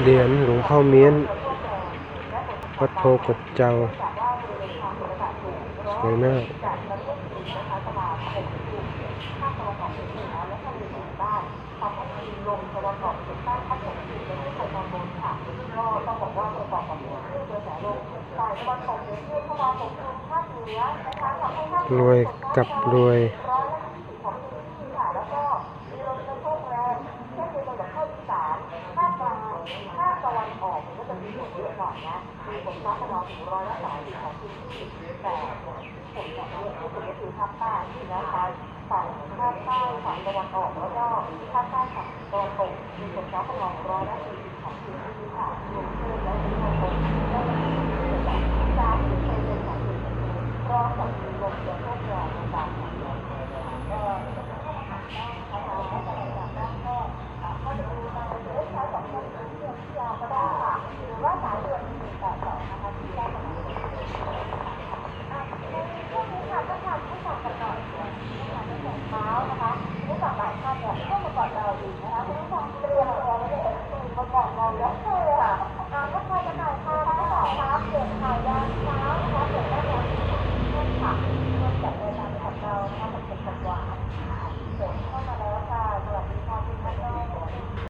เหรียญหลวงพ่อเมียนวัดโพกดเจ้า สวยมากรวยกับรวย ก่อนนะคือผมฟ้าขนองถึงร้อยละสามสิบของพื้นที่แต่ฝนจะเลือกที่สุดก็คือภาคใต้ที่นะคะฝั่งภาคใต้ฝั่งตะวันออกแล้วก็ภาคใต้ฝั่งตะวันตกมีฝนฟ้าขนองร้อยละสี่สิบของพื้นที่ค่ะรวมเพิ่มแล้วที่ตะวันตก็จะมีแบบสามสิบเปอร์เซ็นต์องพื้นที่ร้อนกับลมกระทบ เช้านะคะผู้สมัครหลายท่านเนี่ยเข้ามาก่อนเราอีกนะคะคุณผู้ชม